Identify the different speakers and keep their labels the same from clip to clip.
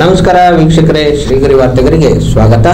Speaker 1: ನಮಸ್ಕಾರ ವೀಕ್ಷಕರೇ, ಶ್ರೀಗರಿ ವಾರ್ತೆಗರಿಗೆ ಸ್ವಾಗತ.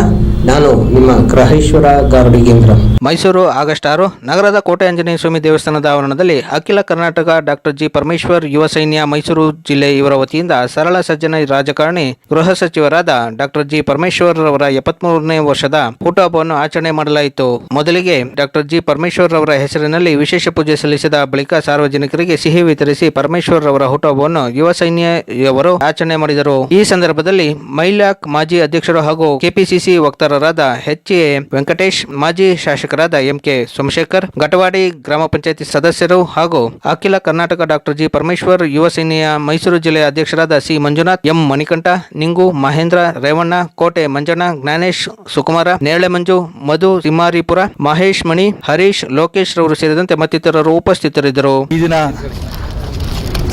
Speaker 1: ನಾನು ನಿಮ್ಮ ಗ್ರಹೇಶ್ವರ ಗಾರುಡಿಗೇಂದ್ರ
Speaker 2: ಮೈಸೂರು ಆಗಸ್ಟ್ ಆರು, ನಗರದ ಕೋಟೆ ಆಂಜನೇಯ ಸ್ವಾಮಿ ದೇವಸ್ಥಾನದ ಆವರಣದಲ್ಲಿ ಅಖಿಲ ಕರ್ನಾಟಕ ಡಾಕ್ಟರ್ ಜಿ ಪರಮೇಶ್ವರ್ ಯುವ ಸೈನ್ಯ ಮೈಸೂರು ಜಿಲ್ಲೆ ಇವರ ವತಿಯಿಂದ ಸರಳ ಸಜ್ಜನ ರಾಜಕಾರಣಿ ಗೃಹ ಸಚಿವರಾದ ಡಾಕ್ಟರ್ ಜಿ ಪರಮೇಶ್ವರ್ ಅವರ ಎಪ್ಪತ್ಮೂರನೇ ವರ್ಷದ ಹುಟ್ಟುಹಬ್ಬವನ್ನು ಆಚರಣೆ ಮಾಡಲಾಯಿತು. ಮೊದಲಿಗೆ ಡಾಕ್ಟರ್ ಜಿ ಪರಮೇಶ್ವರ್ ಅವರ ಹೆಸರಿನಲ್ಲಿ ವಿಶೇಷ ಪೂಜೆ ಸಲ್ಲಿಸಿದ ಬಳಿಕ ಸಾರ್ವಜನಿಕರಿಗೆ ಸಿಹಿ ವಿತರಿಸಿ ಪರಮೇಶ್ವರ್ ಅವರ ಹುಟ್ಟುಹಬ್ಬವನ್ನು ಯುವ ಸೈನ್ಯವರು ಆಚರಣೆ ಮಾಡಿದರು. ಈ ಸಂದರ್ಭದಲ್ಲಿ ಮೈಲಾಕ್ ಮಾಜಿ ಅಧ್ಯಕ್ಷರು ಹಾಗೂ ಕೆಪಿಸಿಸಿ ವಕ್ತಾರರಾದ ಎಚ್ ಎ ವೆಂಕಟೇಶ್, ಮಾಜಿ ಶಾಸಕರಾದ ಎಂಕೆ ಸೋಮಶೇಖರ್, ಘಟವಾಡಿ ಗ್ರಾಮ ಪಂಚಾಯತಿ ಸದಸ್ಯರು ಹಾಗೂ ಅಖಿಲ ಕರ್ನಾಟಕ ಡಾಕ್ಟರ್ ಜಿ ಪರಮೇಶ್ವರ್, ಯುವ ಸೇನೆಯ ಮೈಸೂರು ಜಿಲ್ಲೆಯ ಅಧ್ಯಕ್ಷರಾದ ಸಿ ಮಂಜುನಾಥ್, ಎಂ ಮಣಿಕಂಠ, ನಿಂಗು ಮಹೇಂದ್ರ, ರೇವಣ್ಣ, ಕೋಟೆ ಮಂಜಣ್ಣ, ಜ್ಞಾನೇಶ್ ಸುಕುಮಾರ, ನೇರಳೆ ಮಂಜು, ಮಧು ತಿಮ್ಮಾರಿಪುರ, ಮಹೇಶ್ ಮಣಿ, ಹರೀಶ್ ಲೋಕೇಶ್ ರವರು ಸೇರಿದಂತೆ ಮತ್ತಿತರರು ಉಪಸ್ಥಿತರಿದ್ದರು.
Speaker 3: ಈ ದಿನ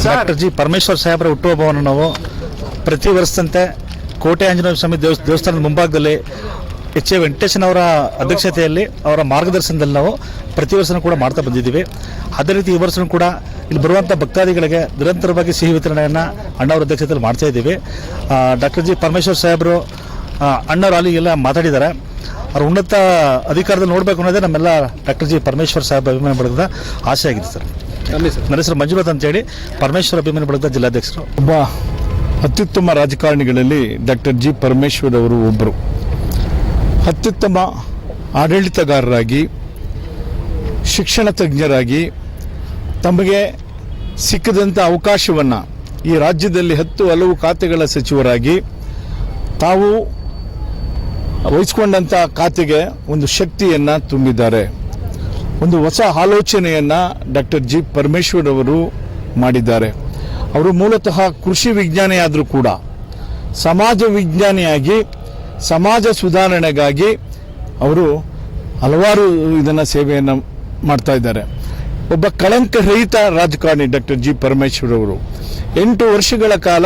Speaker 3: ಡಾಕ್ಟರ್ ಜಿ ಪರಮೇಶ್ವರ್ ಸಾಹೇಬರ ಹುಟ್ಟುಹಬ್ಬವನ್ನು ನಾವು ಪ್ರತಿ ವರ್ಷದಂತೆ ಕೋಟೆ ಆಂಜನೇಯ ಸ್ವಾಮಿ ದೇವಸ್ ದೇವಸ್ಥಾನದ ಮುಂಭಾಗದಲ್ಲಿ ಎಚ್ ಎ ಅವರ ಅಧ್ಯಕ್ಷತೆಯಲ್ಲಿ ಅವರ ಮಾರ್ಗದರ್ಶನದಲ್ಲಿ ನಾವು ಪ್ರತಿ ವರ್ಷನೂ ಕೂಡ ಮಾಡ್ತಾ ಬಂದಿದ್ದೀವಿ. ಅದೇ ರೀತಿ ಈ ವರ್ಷನೂ ಕೂಡ ಇಲ್ಲಿ ಬರುವಂಥ ಭಕ್ತಾದಿಗಳಿಗೆ ನಿರಂತರವಾಗಿ ಸಿಹಿ ವಿತರಣೆಯನ್ನು ಅಣ್ಣವರ ಅಧ್ಯಕ್ಷತೆಯಲ್ಲಿ ಮಾಡ್ತಾ ಇದ್ದೀವಿ. ಡಾಕ್ಟರ್ ಜಿ ಪರಮೇಶ್ವರ್ ಸಾಹೇಬರು ಅಣ್ಣವರು ಅಣ್ಣವ್ರು ಅಲ್ಲಿ ಎಲ್ಲ ಮಾತಾಡಿದ್ದಾರೆ. ಅವ್ರ ಉನ್ನತ ಅಧಿಕಾರದಲ್ಲಿ ನೋಡಬೇಕು ಅನ್ನೋದೇ ನಮ್ಮೆಲ್ಲ ಡಾಕ್ಟರ್ ಜಿ ಪರಮೇಶ್ವರ್ ಸಾಹೇಬ್ ಅಭಿಮಾನಿ ಬಳಗದ ಆಸೆ ಆಗಿದೆ ಸರ್. ನನ್ನ ಹೆಸರು ಮಂಜುನಾಥ್ ಅಂತೇಳಿ. ಪರಮೇಶ್ವರ ಅಭಿಮಾನಿ ಬಳಗದ ಜಿಲ್ಲಾಧ್ಯಕ್ಷರು.
Speaker 4: ಒಬ್ಬ ಅತ್ಯುತ್ತಮ ರಾಜಕಾರಣಿಗಳಲ್ಲಿ ಡಾಕ್ಟರ್ ಜಿ ಪರಮೇಶ್ವರ್ ಅವರು ಒಬ್ಬರು ಅತ್ಯುತ್ತಮ ಆಡಳಿತಗಾರರಾಗಿ, ಶಿಕ್ಷಣ ತಜ್ಞರಾಗಿ, ತಮಗೆ ಸಿಕ್ಕದಂಥ ಅವಕಾಶವನ್ನು ಈ ರಾಜ್ಯದಲ್ಲಿ ಹತ್ತು ಹಲವು ಖಾತೆಗಳ ಸಚಿವರಾಗಿ, ತಾವು ವಹಿಸ್ಕೊಂಡಂಥ ಖಾತೆಗೆ ಒಂದು ಶಕ್ತಿಯನ್ನು ತುಂಬಿದ್ದಾರೆ. ಒಂದು ಹೊಸ ಆಲೋಚನೆಯನ್ನು ಡಾಕ್ಟರ್ ಜಿ ಪರಮೇಶ್ವರ್ ಅವರು ಮಾಡಿದ್ದಾರೆ. ಅವರು ಮೂಲತಃ ಕೃಷಿ ವಿಜ್ಞಾನಿಯಾದರೂ ಕೂಡ ಸಮಾಜ ವಿಜ್ಞಾನಿಯಾಗಿ, ಸಮಾಜ ಸುಧಾರಣೆಗಾಗಿ ಅವರು ಹಲವಾರು ಇದನ್ನು ಸೇವೆಯನ್ನು ಮಾಡ್ತಾ ಇದ್ದಾರೆ. ಒಬ್ಬ ಕಳಂಕ ರಹಿತ ರಾಜಕಾರಣಿ ಡಾಕ್ಟರ್ ಜಿ ಪರಮೇಶ್ವರ್ ಅವರು ಎಂಟು ವರ್ಷಗಳ ಕಾಲ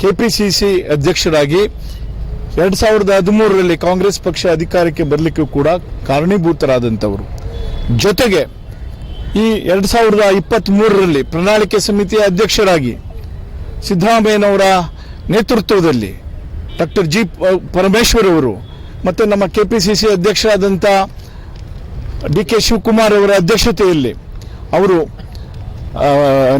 Speaker 4: ಕೆ ಪಿ ಸಿ ಸಿ ಅಧ್ಯಕ್ಷರಾಗಿ ಎರಡು ಸಾವಿರದ ಹದಿಮೂರರಲ್ಲಿ ಕಾಂಗ್ರೆಸ್ ಪಕ್ಷ ಅಧಿಕಾರಕ್ಕೆ ಬರಲಿಕ್ಕೂ ಕೂಡ ಕಾರಣೀಭೂತರಾದಂಥವರು. ಜೊತೆಗೆ ಈ ಎರಡು ಸಾವಿರದ ಇಪ್ಪತ್ತ್ ಮೂರರಲ್ಲಿ ಪ್ರಣಾಳಿಕೆ ಸಮಿತಿಯ ಅಧ್ಯಕ್ಷರಾಗಿ ಸಿದ್ದರಾಮಯ್ಯನವರ ನೇತೃತ್ವದಲ್ಲಿ ಡಾಕ್ಟರ್ ಜಿ ಪರಮೇಶ್ವರ್ ಅವರು ಮತ್ತು ನಮ್ಮ ಕೆ ಪಿ ಸಿ ಸಿ ಅಧ್ಯಕ್ಷರಾದಂಥ ಡಿ ಕೆ ಶಿವಕುಮಾರ್ ಅವರ ಅಧ್ಯಕ್ಷತೆಯಲ್ಲಿ ಅವರು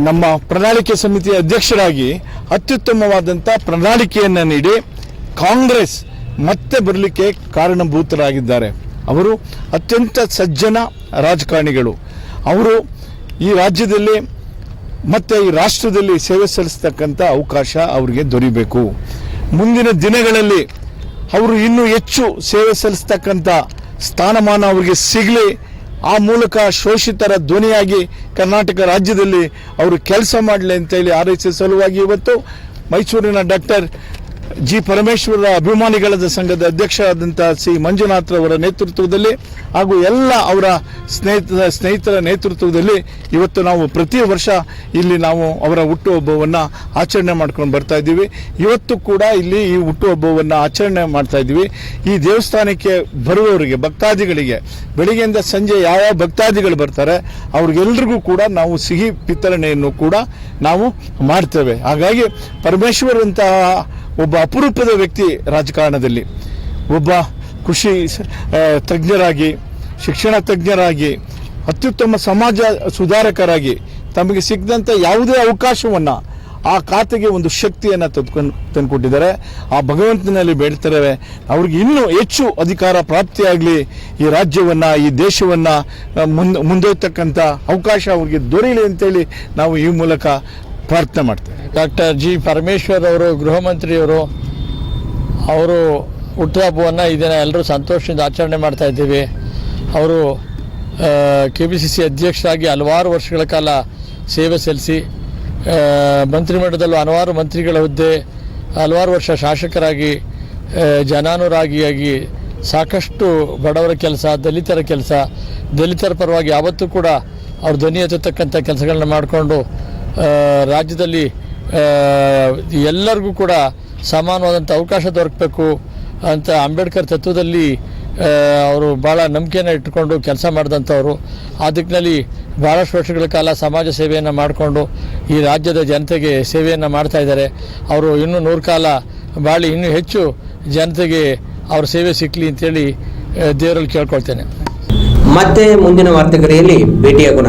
Speaker 4: ನಮ್ಮ ಪ್ರಣಾಳಿಕೆ ಸಮಿತಿಯ ಅಧ್ಯಕ್ಷರಾಗಿ ಅತ್ಯುತ್ತಮವಾದಂಥ ಪ್ರಣಾಳಿಕೆಯನ್ನು ನೀಡಿ ಕಾಂಗ್ರೆಸ್ ಮತ್ತೆ ಬರಲಿಕ್ಕೆ ಕಾರಣಭೂತರಾಗಿದ್ದಾರೆ. ಅವರು ಅತ್ಯಂತ ಸಜ್ಜನ ರಾಜಕಾರಣಿಗಳು. ಅವರು ಈ ರಾಜ್ಯದಲ್ಲಿ ಮತ್ತು ಈ ರಾಷ್ಟ್ರದಲ್ಲಿ ಸೇವೆ ಸಲ್ಲಿಸ್ತಕ್ಕಂಥ ಅವಕಾಶ ಅವರಿಗೆ ದೊರೀಬೇಕು. ಮುಂದಿನ ದಿನಗಳಲ್ಲಿ ಅವರು ಇನ್ನೂ ಹೆಚ್ಚು ಸೇವೆ ಸಲ್ಲಿಸ್ತಕ್ಕಂಥ ಸ್ಥಾನಮಾನ ಅವರಿಗೆ ಸಿಗಲಿ. ಆ ಮೂಲಕ ಶೋಷಿತರ ಧ್ವನಿಯಾಗಿ ಕರ್ನಾಟಕ ರಾಜ್ಯದಲ್ಲಿ ಅವರು ಕೆಲಸ ಮಾಡಲಿ ಅಂತೇಳಿ ಆರೈಸಿದ ಸಲುವಾಗಿ ಇವತ್ತು ಮೈಸೂರಿನ ಡಾಕ್ಟರ್ ಜಿ ಪರಮೇಶ್ವರ ಅಭಿಮಾನಿಗಳ ಸಂಘದ ಅಧ್ಯಕ್ಷರಾದಂಥ ಸಿ ಮಂಜುನಾಥ್ ಅವರ ನೇತೃತ್ವದಲ್ಲಿ ಹಾಗೂ ಎಲ್ಲ ಅವರ ಸ್ನೇಹಿತ, ಸ್ನೇಹಿತರ ನೇತೃತ್ವದಲ್ಲಿ ಇವತ್ತು ನಾವು ಪ್ರತಿ ವರ್ಷ ಇಲ್ಲಿ ನಾವು ಅವರ ಹುಟ್ಟುಹಬ್ಬವನ್ನು ಆಚರಣೆ ಮಾಡ್ಕೊಂಡು ಬರ್ತಾ ಇದ್ದೀವಿ. ಇವತ್ತು ಕೂಡ ಇಲ್ಲಿ ಈ ಹುಟ್ಟುಹಬ್ಬವನ್ನು ಆಚರಣೆ ಮಾಡ್ತಾ ಇದ್ದೀವಿ. ಈ ದೇವಸ್ಥಾನಕ್ಕೆ ಬರುವವರಿಗೆ, ಭಕ್ತಾದಿಗಳಿಗೆ, ಬೆಳಿಗ್ಗೆಯಿಂದ ಸಂಜೆ ಯಾವ ಯಾವ ಭಕ್ತಾದಿಗಳು ಬರ್ತಾರೆ, ಅವ್ರಿಗೆಲ್ರಿಗೂ ಕೂಡ ನಾವು ಸಿಹಿ ವಿತರಣೆಯನ್ನು ಕೂಡ ನಾವು ಮಾಡ್ತೇವೆ. ಹಾಗಾಗಿ ಪರಮೇಶ್ವರ್ ಅಂತಹ ಒಬ್ಬ ಅಪರೂಪದ ವ್ಯಕ್ತಿ ರಾಜಕಾರಣದಲ್ಲಿ, ಒಬ್ಬ ಕೃಷಿ ತಜ್ಞರಾಗಿ, ಶಿಕ್ಷಣ ತಜ್ಞರಾಗಿ, ಅತ್ಯುತ್ತಮ ಸಮಾಜ ಸುಧಾರಕರಾಗಿ ತಮಗೆ ಸಿಗದಂಥ ಯಾವುದೇ ಅವಕಾಶವನ್ನು ಆ ಖಾತೆಗೆ ಒಂದು ಶಕ್ತಿಯನ್ನು ತಂದ್ಕೊಂಡು ತಂದುಕೊಟ್ಟಿದ್ದಾರೆ. ಆ ಭಗವಂತನಲ್ಲಿ ಬೇಡ್ತಾರೆ, ಅವ್ರಿಗೆ ಇನ್ನೂ ಹೆಚ್ಚು ಅಧಿಕಾರ ಪ್ರಾಪ್ತಿಯಾಗಲಿ, ಈ ರಾಜ್ಯವನ್ನು, ಈ ದೇಶವನ್ನು ಮುಂದೆ ಮುಂದೊಯ್ತಕ್ಕಂಥ ಅವಕಾಶ ಅವ್ರಿಗೆ ದೊರೆಯಲಿ ಅಂತೇಳಿ ನಾವು ಈ ಮೂಲಕ ಪ್ರಾರ್ಥನೆ ಮಾಡ್ತೇವೆ.
Speaker 5: ಡಾಕ್ಟರ್ ಜಿ ಪರಮೇಶ್ವರ್ ಅವರು, ಗೃಹ ಮಂತ್ರಿಯವರು, ಅವರು ಹುಟ್ಟುಹಬ್ಬವನ್ನು ಈ ದಿನ ಎಲ್ಲರೂ ಸಂತೋಷದಿಂದ ಆಚರಣೆ ಮಾಡ್ತಾ ಇದ್ದೀವಿ. ಅವರು ಕೆ ಪಿ ಸಿ ಸಿ ಅಧ್ಯಕ್ಷರಾಗಿ ಹಲವಾರು ವರ್ಷಗಳ ಕಾಲ ಸೇವೆ ಸಲ್ಲಿಸಿ ಮಂತ್ರಿಮಂಡಲದಲ್ಲೂ ಹಲವಾರು ಮಂತ್ರಿಗಳ ಹುದ್ದೆ, ಹಲವಾರು ವರ್ಷ ಶಾಸಕರಾಗಿ ಜನಾನುರಾಗಿಯಾಗಿ ಸಾಕಷ್ಟು ಬಡವರ ಕೆಲಸ, ದಲಿತರ ಕೆಲಸ, ದಲಿತರ ಪರವಾಗಿ ಯಾವತ್ತೂ ಕೂಡ ಅವರು ಧ್ವನಿ ಎತ್ತತಕ್ಕಂಥ ಕೆಲಸಗಳನ್ನ ಮಾಡಿಕೊಂಡು ರಾಜ್ಯದಲ್ಲಿ ಎಲ್ಲರಿಗೂ ಕೂಡ ಸಮಾನವಾದಂಥ ಅವಕಾಶ ದೊರಕಬೇಕು ಅಂತ ಅಂಬೇಡ್ಕರ್ ತತ್ವದಲ್ಲಿ ಅವರು ಭಾಳ ನಂಬಿಕೆಯನ್ನು ಇಟ್ಟುಕೊಂಡು ಕೆಲಸ ಮಾಡಿದಂಥವ್ರು. ಆ ದಿಕ್ಕಿನಲ್ಲಿ ಭಾಳಷ್ಟು ವರ್ಷಗಳ ಕಾಲ ಸಮಾಜ ಸೇವೆಯನ್ನು ಮಾಡಿಕೊಂಡು ಈ ರಾಜ್ಯದ ಜನತೆಗೆ ಸೇವೆಯನ್ನು ಮಾಡ್ತಾ ಇದ್ದಾರೆ. ಅವರು ಇನ್ನೂ ನೂರು ಕಾಲ, ಬಾಳಿ ಇನ್ನೂ ಹೆಚ್ಚು ಜನತೆಗೆ ಅವ್ರ ಸೇವೆ ಸಿಕ್ಕಲಿ ಅಂತೇಳಿ ದೇವರಲ್ಲಿ ಕೇಳ್ಕೊಳ್ತೇನೆ.
Speaker 1: ಮತ್ತೆ ಮುಂದಿನ ವಾರ್ತೆಗರಿಯಲ್ಲಿ ಭೇಟಿಯಾಗೋಣ.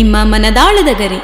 Speaker 6: ನಿಮ್ಮ ಮನದಾಳದ ಗರಿ.